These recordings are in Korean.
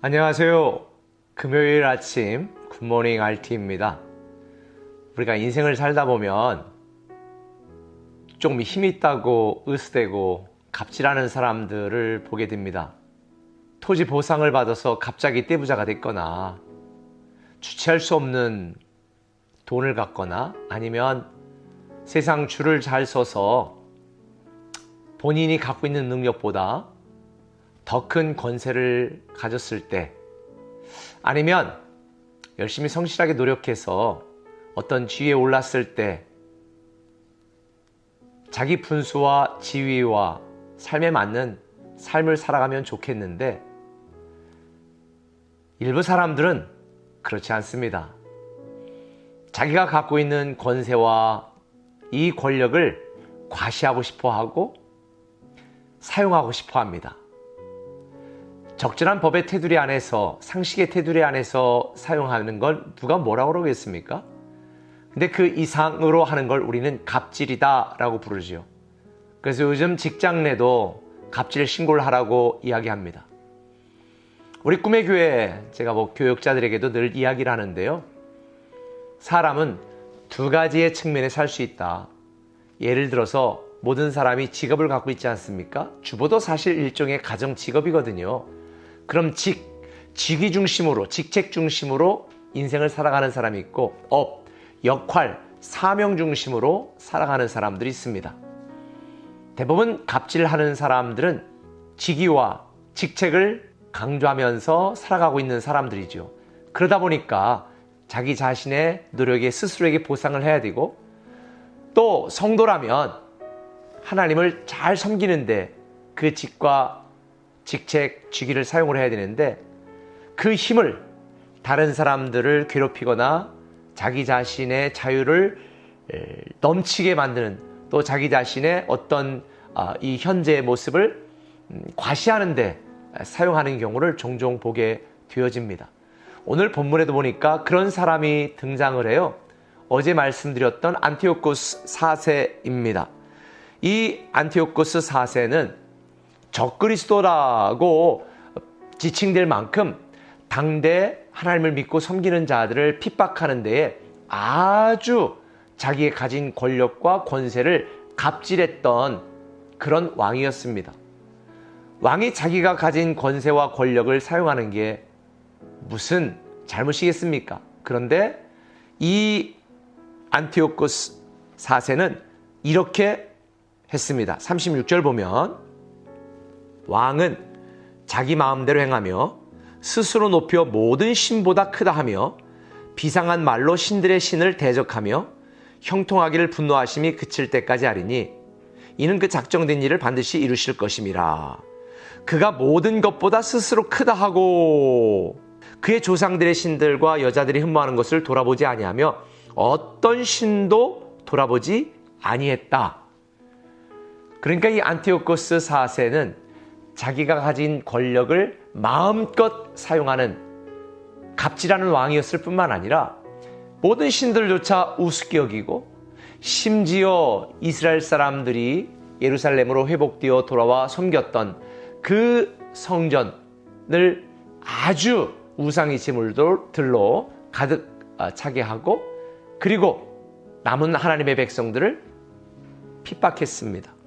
안녕하세요. 금요일 아침 굿모닝 RT입니다. 우리가 인생을 살다 보면 좀힘 있다고 으스대고 갑질하는 사람들을 보게 됩니다. 토지 보상을 받아서 갑자기 떼부자가 됐거나 주체할 수 없는 돈을 갖거나 아니면 세상 줄을 잘 서서 본인이 갖고 있는 능력보다 더 큰 권세를 가졌을 때 아니면 열심히 성실하게 노력해서 어떤 지위에 올랐을 때 자기 분수와 지위와 삶에 맞는 삶을 살아가면 좋겠는데 일부 사람들은 그렇지 않습니다. 자기가 갖고 있는 권세와 이 권력을 과시하고 싶어 하고 사용하고 싶어 합니다. 적절한 법의 테두리 안에서 상식의 테두리 안에서 사용하는 건 누가 뭐라고 그러겠습니까? 근데 그 이상으로 하는 걸 우리는 갑질이다라고 부르지요. 그래서 요즘 직장 내도 갑질 신고를 하라고 이야기합니다. 우리 꿈의 교회 제가 뭐 교육자들에게도 늘 이야기를 하는데요. 사람은 두 가지의 측면에 살 수 있다. 예를 들어서 모든 사람이 직업을 갖고 있지 않습니까? 주부도 사실 일종의 가정 직업이거든요. 그럼 직, 직위 중심으로, 직책 중심으로 인생을 살아가는 사람이 있고, 업, 역할, 사명 중심으로 살아가는 사람들이 있습니다. 대부분 갑질하는 사람들은 직위와 직책을 강조하면서 살아가고 있는 사람들이죠. 그러다 보니까 자기 자신의 노력에 스스로에게 보상을 해야 되고, 또 성도라면 하나님을 잘 섬기는데 그 직과 직책, 직위를 사용을 해야 되는데 그 힘을 다른 사람들을 괴롭히거나 자기 자신의 자유를 넘치게 만드는 또 자기 자신의 어떤 아, 이 현재의 모습을 음, 과시하는데 사용하는 경우를 종종 보게 되어집니다. 오늘 본문에도 보니까 그런 사람이 등장을 해요. 어제 말씀드렸던 안티오코스 4세입니다. 이 안티오코스 4세는 적그리스도라고 지칭될 만큼 당대 하나님을 믿고 섬기는 자들을 핍박하는 데에 아주 자기의 가진 권력과 권세를 갑질했던 그런 왕이었습니다. 왕이 자기가 가진 권세와 권력을 사용하는 게 무슨 잘못이겠습니까? 그런데 이 안티오코스 4세는 이렇게 했습니다. 36절 보면 왕은 자기 마음대로 행하며 스스로 높여 모든 신보다 크다 하며 비상한 말로 신들의 신을 대적하며 형통하기를 분노하심이 그칠 때까지 하리니 이는 그 작정된 일을 반드시 이루실 것임이라. 그가 모든 것보다 스스로 크다 하고 그의 조상들의 신들과 여자들이 흠모하는 것을 돌아보지 아니하며 어떤 신도 돌아보지 아니했다. 그러니까 이 안티오코스 4세는 자기가 가진 권력을 마음껏 사용하는 갑질하는 왕이었을 뿐만 아니라 모든 신들조차 우습게 여기고 심지어 이스라엘 사람들이 예루살렘으로 회복되어 돌아와 섬겼던 그 성전을 아주 우상의 제물들로 가득 차게 하고 그리고 남은 하나님의 백성들을 핍박했습니다.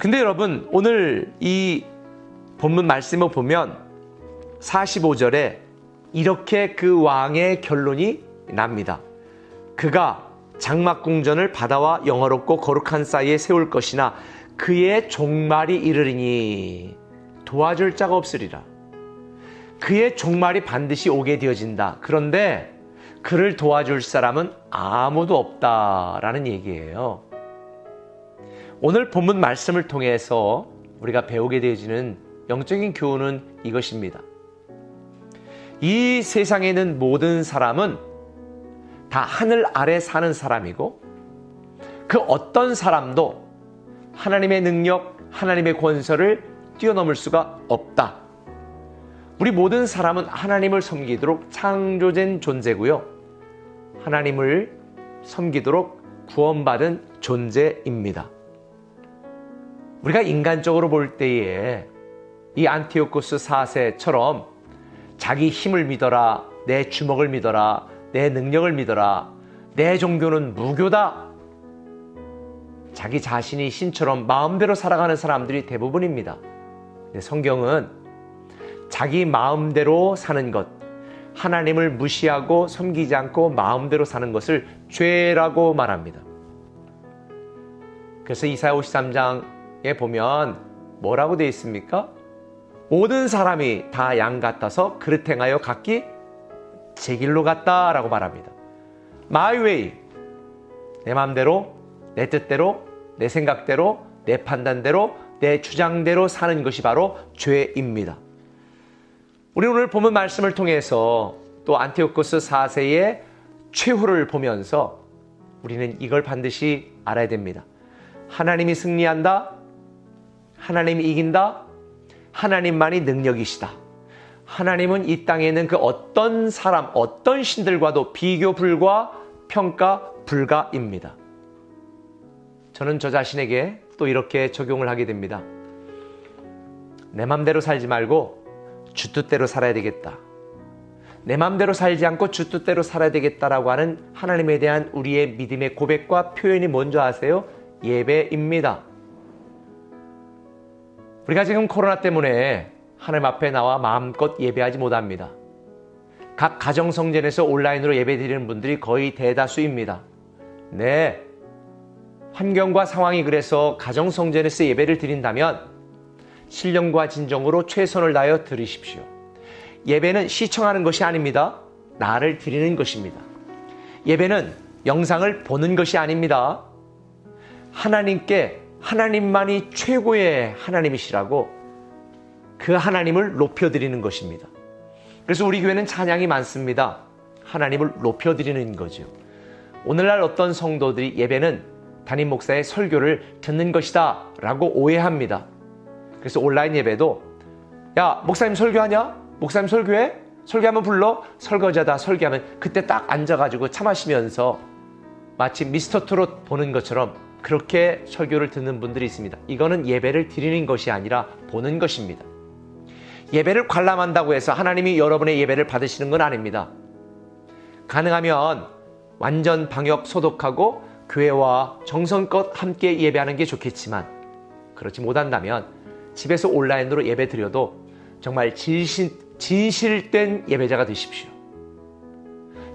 근데 여러분 오늘 이 본문 말씀을 보면 45절에 이렇게 그 왕의 결론이 납니다. 그가 장막궁전을 바다와 영화롭고 거룩한 사이에 세울 것이나 그의 종말이 이르리니 도와줄 자가 없으리라. 그의 종말이 반드시 오게 되어진다. 그런데 그를 도와줄 사람은 아무도 없다라는 얘기예요. 오늘 본문 말씀을 통해서 우리가 배우게 되어지는 영적인 교훈은 이것입니다. 이 세상에 있는 모든 사람은 다 하늘 아래 사는 사람이고 그 어떤 사람도 하나님의 능력, 하나님의 권세를 뛰어넘을 수가 없다. 우리 모든 사람은 하나님을 섬기도록 창조된 존재고요. 하나님을 섬기도록 구원받은 존재입니다. 우리가 인간적으로 볼 때에 이 안티오코스 4세처럼 자기 힘을 믿어라. 내 주먹을 믿어라. 내 능력을 믿어라. 내 종교는 무교다. 자기 자신이 신처럼 마음대로 살아가는 사람들이 대부분입니다. 성경은 자기 마음대로 사는 것, 하나님을 무시하고 섬기지 않고 마음대로 사는 것을 죄라고 말합니다. 그래서 이사야 53장 에 보면 뭐라고 되어 있습니까? 모든 사람이 다 양 같아서 그릇 행하여 각기 제 길로 갔다라고 말합니다. My way. 내 마음대로, 내 뜻대로, 내 생각대로, 내 판단대로, 내 주장대로 사는 것이 바로 죄입니다. 우리 오늘 본문 말씀을 통해서 또 안티오코스 4세의 최후를 보면서 우리는 이걸 반드시 알아야 됩니다. 하나님이 승리한다. 하나님이 이긴다. 하나님만이 능력이시다. 하나님은 이 땅에 있는 그 어떤 사람, 어떤 신들과도 비교 불과, 평가 불가입니다. 저는 저 자신에게 또 이렇게 적용을 하게 됩니다. 내 맘대로 살지 말고 주 뜻대로 살아야 되겠다. 내 맘대로 살지 않고 주 뜻대로 살아야 되겠다라고 하는 하나님에 대한 우리의 믿음의 고백과 표현이 뭔지 아세요? 예배입니다. 우리가 지금 코로나 때문에 하나님 앞에 나와 마음껏 예배하지 못합니다. 각 가정 성전에서 온라인으로 예배 드리는 분들이 거의 대다수입니다. 네. 환경과 상황이 그래서 가정 성전에서 예배를 드린다면 신령과 진정으로 최선을 다하여 드리십시오. 예배는 시청하는 것이 아닙니다. 나를 드리는 것입니다. 예배는 영상을 보는 것이 아닙니다. 하나님께 하나님만이 최고의 하나님이시라고 그 하나님을 높여드리는 것입니다. 그래서 우리 교회는 찬양이 많습니다. 하나님을 높여드리는 거죠. 오늘날 어떤 성도들이 예배는 담임 목사의 설교를 듣는 것이다 라고 오해합니다. 그래서 온라인 예배도 야 목사님 설교하냐? 목사님 설교해? 설교하면 불러? 설거지하다 설교하면 그때 딱 앉아가지고 차 마시면서 마치 미스터 트롯 보는 것처럼 그렇게 설교를 듣는 분들이 있습니다. 이거는 예배를 드리는 것이 아니라 보는 것입니다. 예배를 관람한다고 해서 하나님이 여러분의 예배를 받으시는 건 아닙니다. 가능하면 완전 방역 소독하고 교회와 정성껏 함께 예배하는 게 좋겠지만 그렇지 못한다면 집에서 온라인으로 예배 드려도 정말 진실, 진실된 예배자가 되십시오.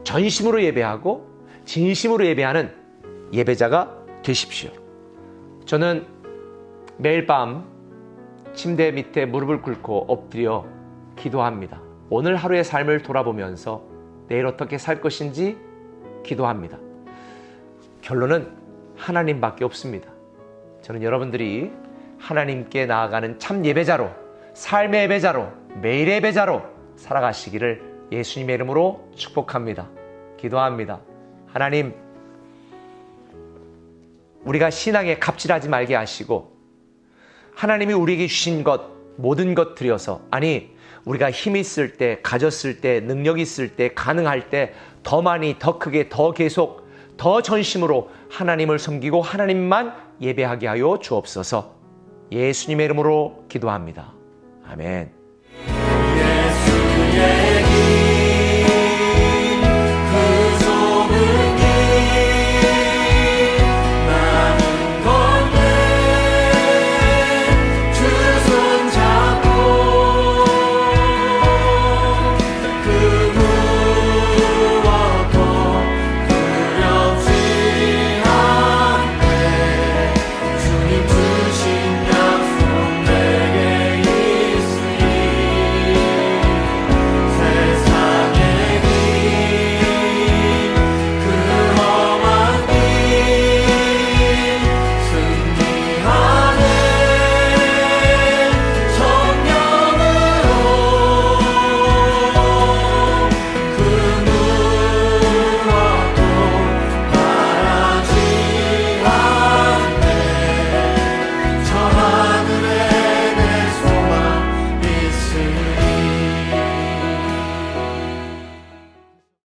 전심으로 예배하고 진심으로 예배하는 예배자가 되십시오. 저는 매일 밤 침대 밑에 무릎을 꿇고 엎드려 기도합니다. 오늘 하루의 삶을 돌아보면서 내일 어떻게 살 것인지 기도합니다. 결론은 하나님밖에 없습니다. 저는 여러분들이 하나님께 나아가는 참 예배자로, 삶의 예배자로, 매일의 예배자로 살아가시기를 예수님의 이름으로 축복합니다. 기도합니다. 하나님, 우리가 신앙에 갑질하지 말게 하시고, 하나님이 우리에게 주신 것, 모든 것 드려서, 아니, 우리가 힘 있을 때, 가졌을 때, 능력 있을 때, 가능할 때, 더 많이, 더 크게, 더 계속, 더 전심으로 하나님을 섬기고 하나님만 예배하게 하여 주옵소서. 예수님의 이름으로 기도합니다. 아멘. 예수 그의 길